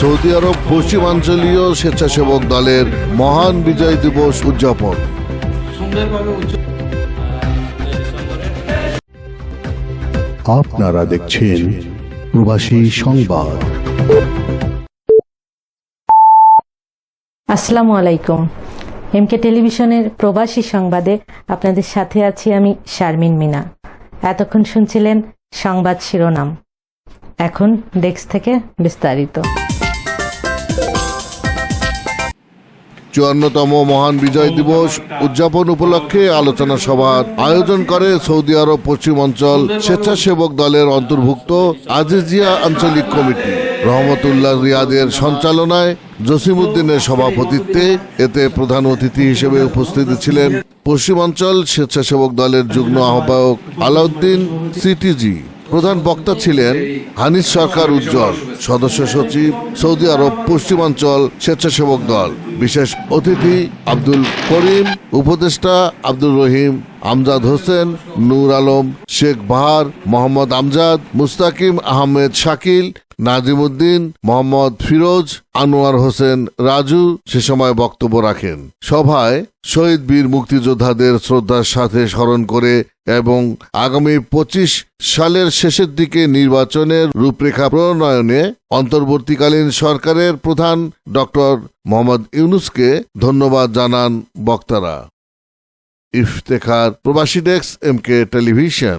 Saudi আরব পশ্চিমাঞ্চলীয় স্বেচ্ছাসেবক দলের মহান বিজয় দিবস উদযাপন। আপনারা দেখছেন প্রবাসী সংবাদ। আসসালামু আলাইকুম। এমকে টেলিভিশনের প্রবাসী সংবাদে আপনাদের সাথে আছি আমি শারমিন মিনা। এতক্ষণ শুনছিলেন সংবাদ শিরোনাম। এখন ডেস্ক থেকে বিস্তারিত। চুয়ান্নতম মহান বিজয় দিবস উদযাপন উপলক্ষে আলোচনা সভার আয়োজন করে সৌদি আরব পশ্চিম অঞ্চল স্বেচ্ছাসেবক দলের অন্তর্ভুক্ত আজিজিয়া আঞ্চলিক কমিটি। রহমতুল্লাহ রিয়াদের সঞ্চালনায় জসিমউদ্দিনের সভাপতিত্বে এতে প্রধান অতিথি হিসেবে উপস্থিত ছিলেন পশ্চিমাঞ্চল স্বেচ্ছাসেবক দলের যুগ্ম আহ্বায়ক আলাউদ্দিন সিটিজি। প্রধান বক্তা ছিলেন হানিস সরকার উজ্জ্বল, সদস্য সচিব, সৌদি আরব পশ্চিমাঞ্চল স্বেচ্ছাসেবক দল। বিশেষ অতিথি আব্দুল করিম, উপদেষ্টা আব্দুল রহিম, আমজাদ হোসেন, নূর আলম, শেখ বাহার, মোহাম্মদ আমজাদ, মুস্তাকিম আহমেদ শাকিল নাজিমুদ্দিন মোহাম্মদ ফিরোজ, আনোয়ার হোসেন রাজু সে সময় বক্তব্য রাখেন। সভায় শহীদ বীর মুক্তিযোদ্ধাদের শ্রদ্ধার সাথে স্মরণ করে এবং আগামী পঁচিশ সালের শেষের দিকে নির্বাচনের রূপরেখা প্রণয়নে অন্তর্বর্তীকালীন সরকারের প্রধান ডক্টর মোহাম্মদ ইউনুসকে ধন্যবাদ জানান বক্তারা। ইফতেখার প্রবাসী ডেস্ক এম কে টেলিভিশন